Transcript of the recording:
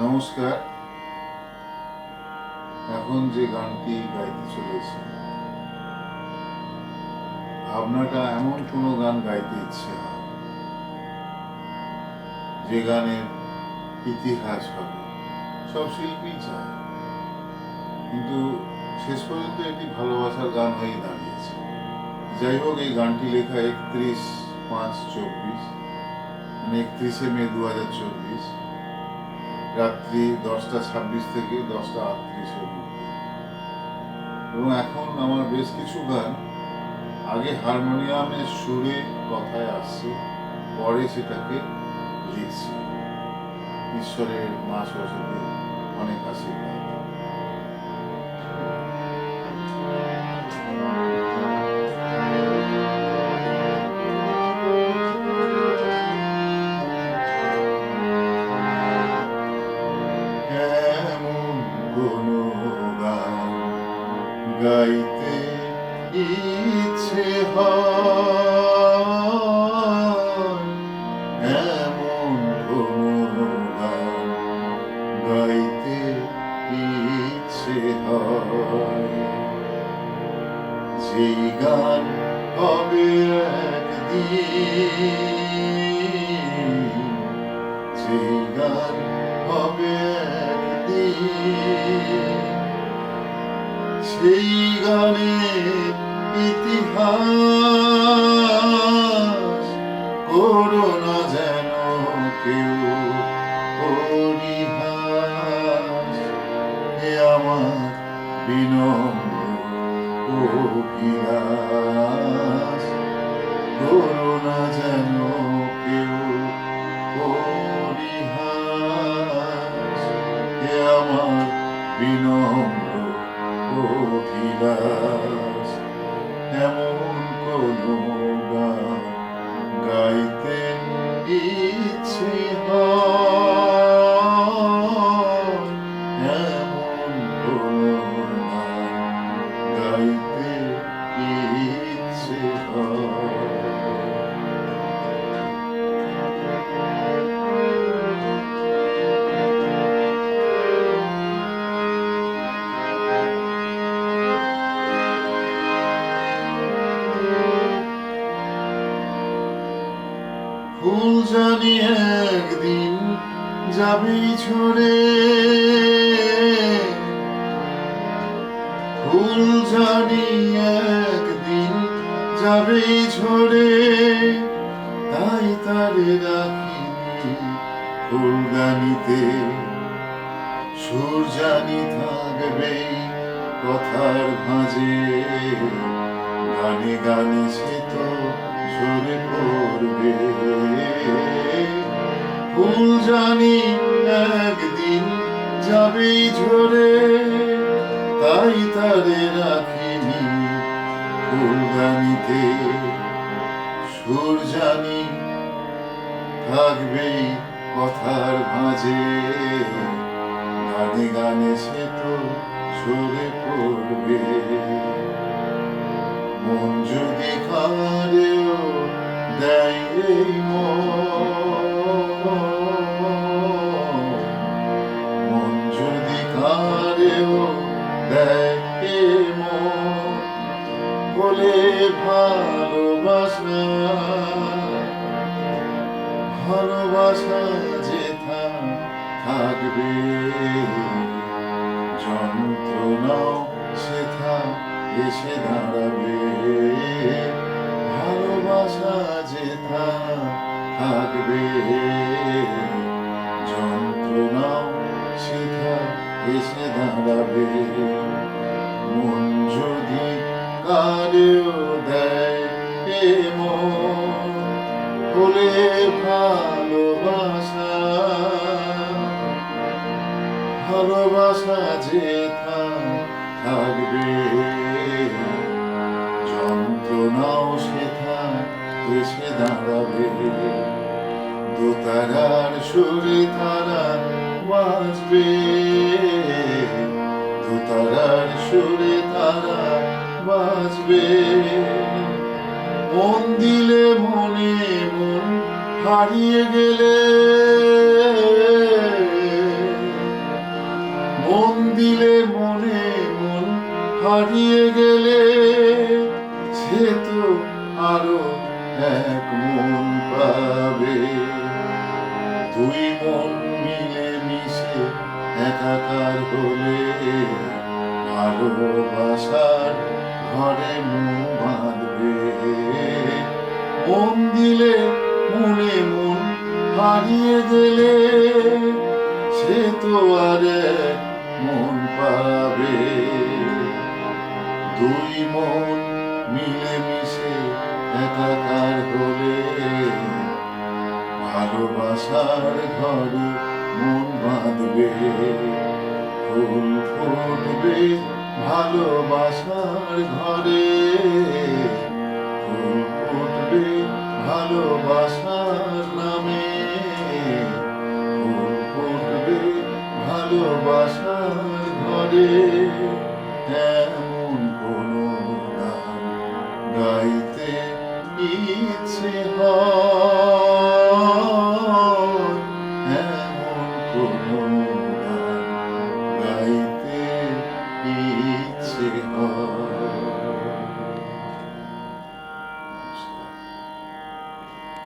নমস্কার। এখন যে গানটি গাইতে চলেছি ভাবনাটা এমন কোনো গান গাইতে ইচ্ছে হয়, যে গানের ইতিহাস হবে। সব শিল্পী চায়, কিন্তু শেষ পর্যন্ত এটি ভালোবাসার গান হয়ে দাঁড়িয়েছে। যাই হোক, এই গানটি লেখা একত্রিশ পাঁচ চব্বিশ মানে একত্রিশে মে দু হাজার চব্বিশ। রাত্রি দশটা ছাব্বিশ থেকে দশটা আটত্রিশ মধ্যে এবং এখন আমার বেশ কিছু গান আগে হারমোনিয়ামের সুরে কথায় আসছে, পরে সেটাকে লিখছি। ঈশ্বরের মা সরস্বতী অনেক আশীর্বাদ। গাইতে ইচ্ছে এমন গাইতে ইচ্ছে যেই গান হবে একদিন যেই গান হবে একদিন সেই গানের ইতিহাস করো না যেন কেউ পরিহাস। এ আমার বিনম্র অভিলাষ। করো না যেন কেউ পরিহাস। এ আমার বিনম্র অভিলাষ এমন কোনো গান গাইতে ইচ্ছে হয়? ফুল জানি একদিন যাবি ঝরে ফুল জানি একদিন যাবে ঝরে তাই তারে রাখিনি সুর জানি থাকবে কথার ভাঁজে। গানে গানে সে তো ঝরে পড়বে। ফুল জানি একদিন ঝরে, তাই তারে রাখিনি ফুলদানিতে সুর জানি থাকবে কথার মাঝে, গানে গানে সে তো ঝরে পড়বে। মন যদি কারেও দেয় এই মন যদি কারেও দেয় এ বলে ভালোবাসা ভালোবাসা যে থাকবে, যন্ত্রণাও সেথা এসে দাঁড়াবে। ভালোবাসা যেথা থাকবে, যন্ত্রণাও সেথা এসে দাঁড়াবে। মন যদি কারেও দেয় বলে ভালোবাসা ভালোবাসা যে থা- থাকবে, যন্ত্রণাও সেথা এসে দাঁড়াবে। দোতারার সুরে তারা বাজবে। দোতারার সুরে তারা বাজবে। মন দিলে মনে মন হারিয়ে গেলে। মন দিলে মনে মন হারিয়ে গেলে। সে তো আরও এক মন পাবে। দুই মন মিলে মিশে একাকার হলে ভালোবাসার ঘরে মন বাঁধবে। মন দিলে মনে মন হারিয়ে গেলে সে তো আর মন পাবে। দুই মন মিলে মিশে একাকার হলে ভালোবাসার ঘরে মন বাঁধবে, ফুল ফুটবে ভালোবাসার ঘরে। ফুল ফুটবে ভালোবাসার নামে, ফুল ফুটবে ভালোবাসার ঘরে। এমন কোনো গাইতে ইচ্ছে হয় এমন কোনো